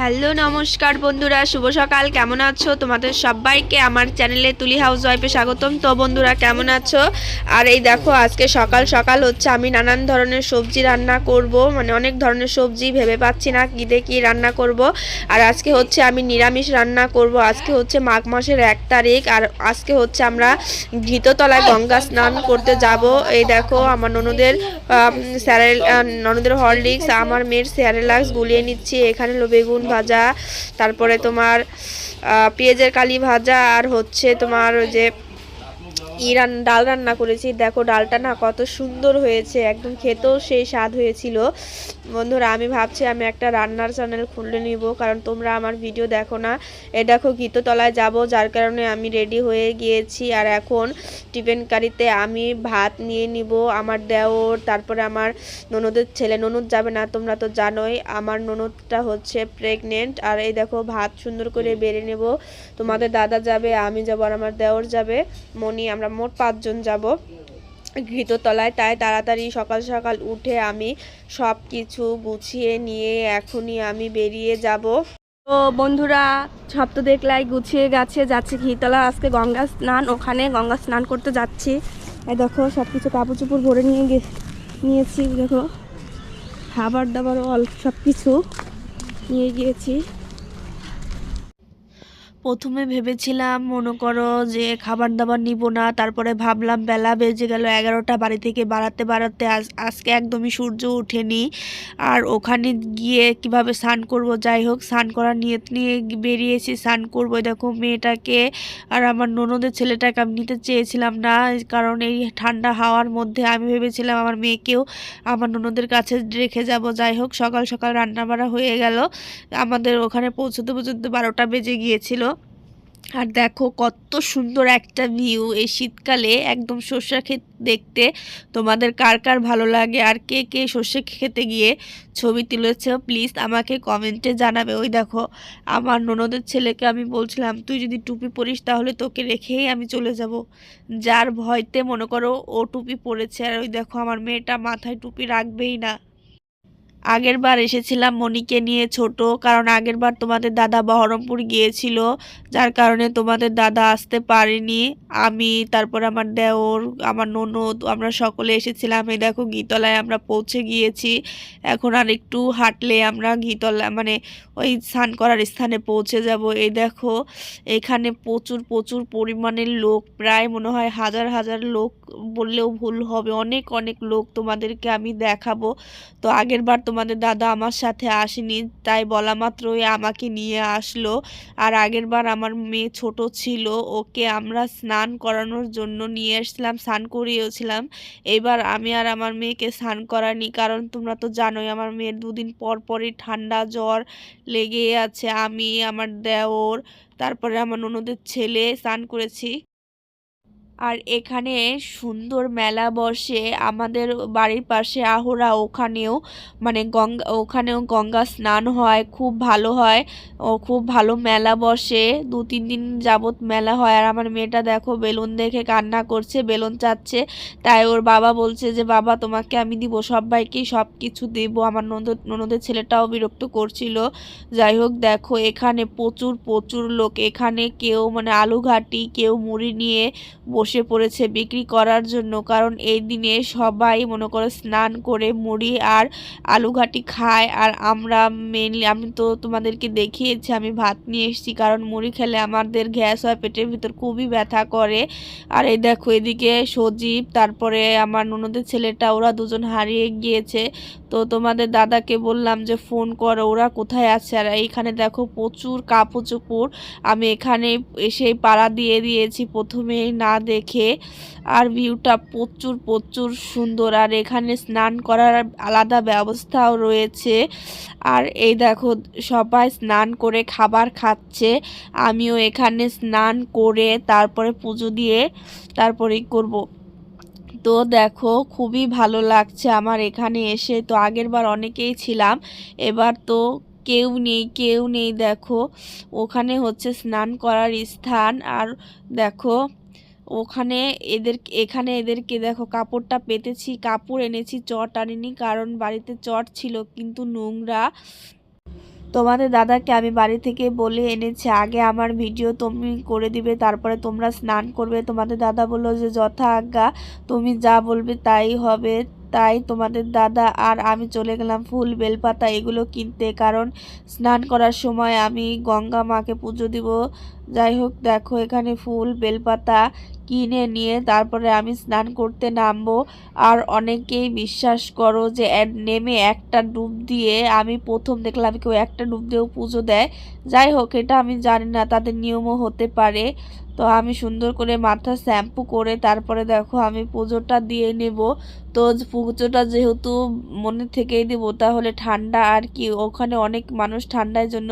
Hello, নমস্কার বন্ধুরা, শুভ সকাল, কেমন আছো? তোমাদের সবাইকে আমার চ্যানেলে তুলি হাউস ওয়াইফে স্বাগতম। তো বন্ধুরা, কেমন আছো? আর এই দেখো, আজকে সকাল সকাল হচ্ছে আমি নানান ধরনের সবজি রান্না করব। মানে অনেক ধরনের সবজি, ভেবে পাচ্ছি না কী দিয়ে কী রান্না করব। আর আজকে হচ্ছে আমি নিরামিষ রান্না করব। আজকে হচ্ছে মাঘ মাসের এক তারিখ, আর আজকে হচ্ছে আমরা ঘিততলায় গঙ্গা স্নান করতে যাব। এই দেখো, আমার ননদের স্যারেল ননদের হরলিক্স, আমার মেয়ের স্যারেলাক্স গুলিয়ে নিচ্ছি। এখানে বেগুন ভাজা তারপরে তোমার পেঁয়াজের কালি ভাজা আর হচ্ছে তোমার ওই যে ইরান ডাল রান্না করেছি। দেখো, ডালটা না কত সুন্দর হয়েছে। একদম খেতেও সেই স্বাদ হয়েছিল। বন্ধুরা, আমি ভাবছি আমি একটা রান্নার চ্যানেল খুলে নিব, কারণ তোমরা আমার ভিডিও দেখো না। এ দেখো, গীততলায় যাব, যার কারণে আমি রেডি হয়ে গিয়েছি। আর এখন টিফিন কারিতে আমি ভাত নিয়ে নিব, আমার দেওর, তারপরে আমার ননদের ছেলে। ননদ যাবে না, তোমরা তো জানোই, আমার ননদটা হচ্ছে প্রেগনেন্ট আর এই দেখো, ভাত সুন্দর করে বেড়ে নেব। তোমাদের দাদা যাবে, আমি যাব, আর আমার দেওর যাবে। মনি আমরা মোট পাঁচজন যাব ঘৃততলায়। তাই তাড়াতাড়ি সকাল সকাল উঠে আমি সব কিছু গুছিয়ে নিয়ে এখনই আমি বেরিয়ে যাব। তো বন্ধুরা সব তো দেখলাই গুছিয়ে গেছে, যাচ্ছে ঘিতলা আজকে গঙ্গা স্নান, ওখানে গঙ্গা স্নান করতে যাচ্ছি। এই দেখো সব কিছু কাপড় চোপড় ভরে নিয়ে গে, নিয়েছি, দেখো। খাবার দাবার অল্প সব কিছু নিয়ে গিয়েছি। প্রথমে ভেবেছিলাম, মনে করো যে খাবার দাবার নিব না, তারপরে ভাবলাম বেলা বেজে গেল এগারোটা, বাড়ি থেকে বাড়াতে বাড়াতে আজ, আজকে একদমই সূর্য ওঠেনি। আর ওখানে গিয়ে কীভাবে স্নান করব, যাই হোক, স্নান করার নিয়ত নিয়ে বেরিয়েছি, স্নান করব। দেখো মেয়েটাকে আর আমার ননদের ছেলেটাকে আমি নিতে চেয়েছিলাম না কারণ এই ঠান্ডা হাওয়ার মধ্যে আমি ভেবেছিলাম আমার মেয়েকেও আমার ননদের কাছে রেখে যাব। যাই হোক, সকাল সকাল রান্না বাড়া হয়ে গেল। আমাদের ওখানে পৌঁছতে পৌঁছতে বারোটা বেজে গিয়েছিল। আর দেখো কত সুন্দর একটা ভিউ এই শীতকালে একদম সর্ষে ক্ষেত দেখতে। তোমাদের কার কার ভালো লাগে আর কে কে সর্ষে খেতে গিয়ে ছবি তুলেছ প্লিজ আমাকে কমেন্টে জানাবে। ওই দেখো আমার ননদের ছেলেকে আমি বলছিলাম, তুই যদি টুপি পরিস তাহলে তোকে রেখেই আমি চলে যাব। যার ভয়তে মনে করো ও টুপি পরেছে। আর ওই দেখো আমার মেয়েটা মাথায় টুপি রাখবেই না। আগের বার এসেছিলাম মনিকে নিয়ে ছোট, কারণ আগের বার তোমাদের দাদা বহরমপুর গিয়েছিল, যার কারণে তোমাদের দাদা আসতে পারেনি। আমি, তারপর আমার দেওর, আমার ননদ, আমরা সকলে এসেছিলাম। এই দেখো গীতলায় আমরা পৌঁছে গিয়েছি। এখন আর একটু হাঁটলে আমরা গীতলা মানে ওই স্নান করার স্থানে পৌঁছে যাব। এই দেখো, এখানে প্রচুর প্রচুর পরিমাণের লোক, প্রায় মনে হয় হাজার হাজার লোক বললেও ভুল হবে। অনেক অনেক লোক তোমাদেরকে আমি দেখাবো। তো আগের বার তোমাদের দাদা আমার সাথে আসেনি, তাই বলা মাত্রই আমাকে নিয়ে আসলো। আর আগের বার আমার মেয়ে ছোট ছিল, ওকে আমরা স্নান করানোর জন্য নিয়ে এসেছিলাম, স্নান করিয়েছিলাম। এবার আমি আর আমার মেয়েকে স্নান করানি কারণ তোমরা তো জানোই আমার মেয়ের দুদিন পর পরই ঠান্ডা জ্বর লেগে আছে। আমি, আমার দেওর, তারপরে আমার ননদের ছেলে স্নান করেছি। আর এখানে সুন্দর মেলা বসে আমাদের বাড়ির পাশে আহরা, ওখানেও মানে গঙ্গা, ওখানেও গঙ্গা স্নান হয়, খুব ভালো হয়। ও খুব ভালো মেলা বসে। দু, তিন দিন যাবত মেলা হয়। আর আমার মেয়েটা দেখো বেলুন দেখে কান্না করছে, বেলুন চাচ্ছে। তাই ওর বাবা বলছে যে, বাবা, তোমাকে আমি দিব সবাইকেই সব কিছু দেবো। আমার ননদ, ননদের ছেলেটাও বিরক্ত করছিল। যাই হোক, দেখো এখানে প্রচুর প্রচুর লোক। এখানে কেউ মানে আলু ঘাটি কেউ মুড়ি নিয়ে বসে পড়েছে বিক্রি করার জন্য। কারণ এই দিনে সবাই মনে করো স্নান করে মুড়ি আর আলু ঘাটি খায়। আর আমরা মেনলি আমি তো তোমাদেরকে দেখিয়েছি, আমি ভাত নিয়ে এসেছি। কারণ মুড়ি খেলে আমাদের গ্যাস হয়, পেটের ভিতর খুবই ব্যথা করে। আর এই দেখো, এদিকে সজীব, তারপরে আমার ননদের ছেলেটা, ওরা দুজন হারিয়ে গিয়েছে। তো তোমাদের দাদাকে বললাম যে, ফোন করো, ওরা কোথায় আছে? আর এইখানে দেখো প্রচুর কাপড় চোপড়। আমি এখানে এসে পাড়া দিয়ে দিয়েছি। প্রথমে না দেখে আর ভিউটা প্রচুর প্রচুর সুন্দর। আর এখানে স্নান করার আলাদা ব্যবস্থাও রয়েছে। আর এই দেখো, সবাই স্নান করে খাবার খাচ্ছে। আমিও এখানে স্নান করে তারপরে পুজো দিয়ে তারপরেই করব। তো দেখো, খুবই ভালো লাগছে আমার এখানে এসে। তো আগের বার অনেকেই ছিলাম, এবার তো কেউ নেই কেউ নেই। দেখো, ওখানে হচ্ছে স্নান করার স্থান। আর দেখো ওখানে এদের, এখানে এদেরকে দেখো কাপড়টা পেতেছি, কাপড় এনেছি, চট আনিনি কারণ বাড়িতে চট ছিল কিন্তু নোংরা। তোমাদের দাদাকে আমি বাড়ি থেকে বলে এনেছি, আগে আমার ভিডিও তুমি করে দিবে, তারপরে তোমরা স্নান করবে। তোমাদের দাদা বলল যে, যথা আজ্ঞা, তুমি যা বলবে তাই হবে। তাই তোমাদের দাদা আর আমি চলে গেলাম ফুল বেলপাতা এগুলো কিনতে, কারণ স্নান করার সময় আমি গঙ্গা মাকে পুজো দিব। যাই হোক, দেখো এখানে ফুল, বেলপাতা কিনে নিয়ে তারপরে আমি স্নান করতে নামবো। আর অনেকেই বিশ্বাস করো যে নেমে একটা ডুব দিয়ে আমি প্রথম দেখলাম কেউ একটা ডুব দিয়েও পুজো দেয়। যাই হোক, এটা আমি জানি না, তাদের নিয়মও হতে পারে। তো আমি সুন্দর করে মাথা শ্যাম্পু করে তারপরে দেখো আমি পুজোটা দিয়ে নেব। তো পুজোটা যেহেতু মনে থেকেই দেবো, তাহলে ঠান্ডা আর কি, ওখানে অনেক মানুষ ঠান্ডার জন্য,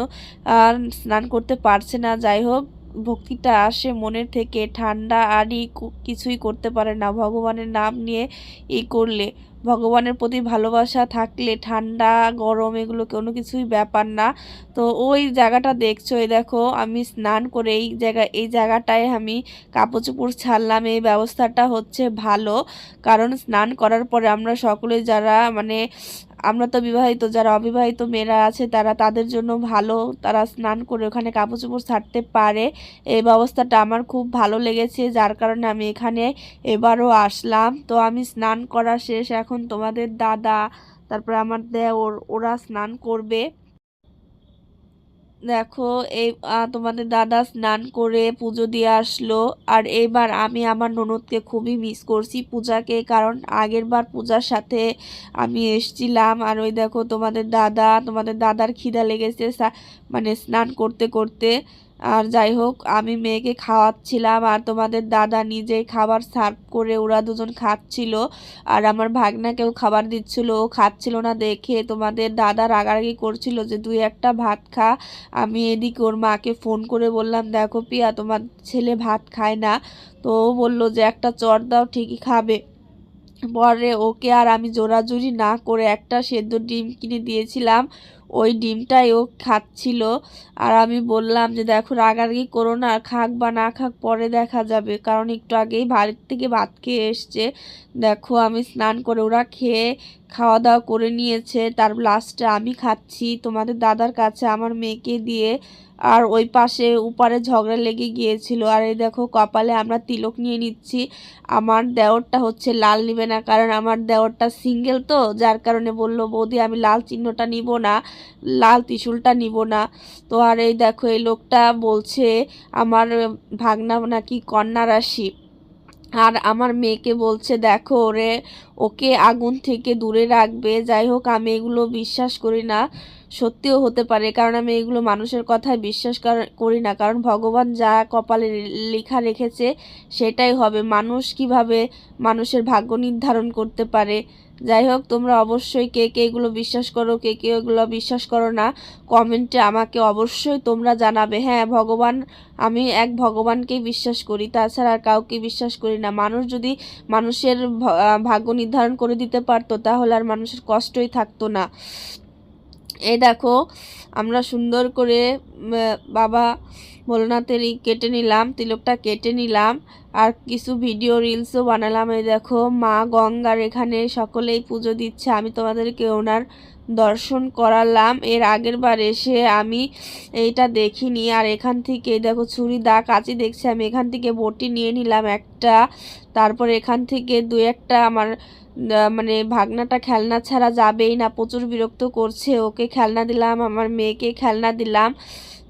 আর স্নান করতে পারছে না। যাই হোক, ভক্তিটা আসে মনের থেকে, ঠান্ডা আরই কিছুই করতে পারে না। ভগবানের নাম নিয়ে ই করলে। ভগবানের প্রতি ভালোবাসা থাকলে ঠান্ডা, গরম এগুলো কোনো কিছুই ব্যাপার না। তো ওই জায়গাটা দেখছ, এই দেখো, আমি স্নান করে এই জায়গা, এই জায়গাটায় আমি কাপড় চোপড় ছাড়লাম, এই ব্যবস্থাটা হচ্ছে ভালো। কারণ স্নান করার পরে আমরা সকলে যারা মানে আমরা তো বিবাহিত, যারা অবিবাহিত মেয়েরা আছে, তারা তাদের জন্য ভালো, তারা স্নান করে ওখানে কাপড় চোপড় ছাড়তে পারে। এই ব্যবস্থাটা আমার খুব ভালো লেগেছে, যার কারণে আমি এখানে এবারও আসলাম। তো আমি স্নান করা শেষ, এখন তোমাদের দাদা, তারপর আমার দেওর, ওরা স্নান করবে। দেখো, এই তোমাদের দাদা স্নান করে পুজো দিয়ে আসলো। আর এবার আমি আমার ননদকে খুবই মিস করছি পূজাকে, কারণ আগের বার পূজার সাথে আমি এসছিলাম। আর ওই দেখো, তোমাদের দাদা, তোমাদের দাদার খিদা লেগেছে মানে স্নান করতে করতে। আর যাই হোক, আমি মেয়েকে খাওয়াচ্ছিলাম আর তোমাদের দাদা নিজেই খাবার সার্ভ করে ওরা দুজন খাচ্ছিল আর আমার ভাগনাকেও খাবার দিচ্ছিল, ও খাচ্ছিল না দেখে তোমাদের দাদা রাগারাগি করছিল যে দুই একটা ভাত খা। আমি এদিকে ওর মাকে ফোন করে বললাম, দেখো পিয়া, তোমার ছেলে ভাত খায় না। তো ও বলল যে, একটা চর দাও, ঠিকই খাবে। পরে ওকে আর আমি জোরাজুরি না করে একটা সেদ্ধ ডিম কিনে দিয়েছিলাম। ওই ডিমটাই ও খাচ্ছিল। আর আমি বললাম যে, দেখো, রাগারাগি করো না, খাক বা না খাক, পরে দেখা যাবে। কারণ একটু আগেই বাড়ির থেকে ভাত খেয়ে এসছে। দেখো, আমি স্নান করে ওরা খেয়ে খাওয়া দাওয়া করে নিয়েছে। তার লাস্টে আমি খাচ্ছি। তোমাদের দাদার কাছে আমার মেয়েকে দিয়ে আর ওই পাশে উপারে ঝগড়া লেগে গিয়েছিল। আর এই দেখো, কপালে আমরা তিলক নিয়ে নিচ্ছি। আমার দেওরটা হচ্ছে লাল নিবে না, কারণ আমার দেওরটা সিঙ্গেল তো, যার কারণে বলল, বৌদি, আমি লাল চিহ্নটা নিব না, লাল ত্রিশূলটা নিব না। তো আর এই দেখো, এই লোকটা বলছে, আমার ভাগনা নাকি কন্যা রাশি। আর আমার মেয়েকে বলছে, দেখো ওরে, ওকে আগুন থেকে দূরে রাখবে। যাই হোক, আমি এগুলো বিশ্বাস করি না। সত্যিও হতে পারে, কারণ আমি এগুলো মানুষের কথায় বিশ্বাস কর- না। কারণ ভগবান যা কপালে লেখা রেখেছে সেটাই হবে। মানুষ কীভাবে মানুষের ভাগ্য নির্ধারণ করতে পারে? যাই হোক, তোমরা অবশ্যই কে কে এগুলো বিশ্বাস করো, কে কে এগুলো বিশ্বাস করো না, কমেন্টে আমাকে অবশ্যই তোমরা জানাবে। হ্যাঁ ভগবান, আমি এক ভগবানকেই বিশ্বাস করি, তাছাড়া আর কাউকে বিশ্বাস করি না। মানুষ যদি মানুষের ভাগ্য নির্ধারণ করে দিতে পারতো, তাহলে আর মানুষের কষ্টই থাকতো না। এই দেখো, আমরা সুন্দর করে বাবা ভোলনাথের কেটে নিলাম, তিলকটা কেটে নিলাম, আর কিছু ভিডিও রিলসও বানালাম। এই দেখো, মা গঙ্গার এখানে সকলেই পুজো দিচ্ছে। আমি তোমাদেরকে ওনার দর্শন করালাম। এর আগের বার এসে আমি এইটা দেখিনি। আর এখান থেকে দেখো ছুরি দা কাঁচি দেখছি, আমি এখান থেকে বটি নিয়ে নিলাম একটা। তারপর এখান থেকে দু একটা আমার মানে ভাগনাটা খেলনা ছাড়া যাবেই না, প্রচুর বিরক্ত করছে। ওকে খেলনা দিলাম, আমার মেয়েকে খেলনা দিলাম।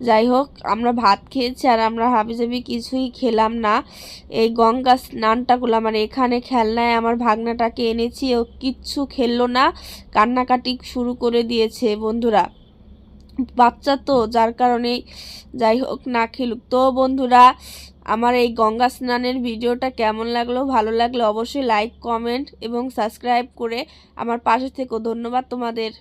যাই হোক আমরা ভাত খেয়েছি আর আমরা হাবিজাবি কিছুই খেলাম না। এই গঙ্গা স্নানটা করলাম আর এখানে খেলনায় আমার ভাগনাটাকে এনেছি, ও কিচ্ছু খেললো না, কান্নাকাটি শুরু করে দিয়েছে বন্ধুরা। বাচ্চা তো, যার কারণে যাই হোক না খেলুক। তো বন্ধুরা, আমার এই গঙ্গা স্নানের ভিডিওটা কেমন লাগল, ভালো লাগলে অবশ্যই লাইক, কমেন্ট এবং সাবস্ক্রাইব করে আমার পাশে থেকো। ধন্যবাদ তোমাদের।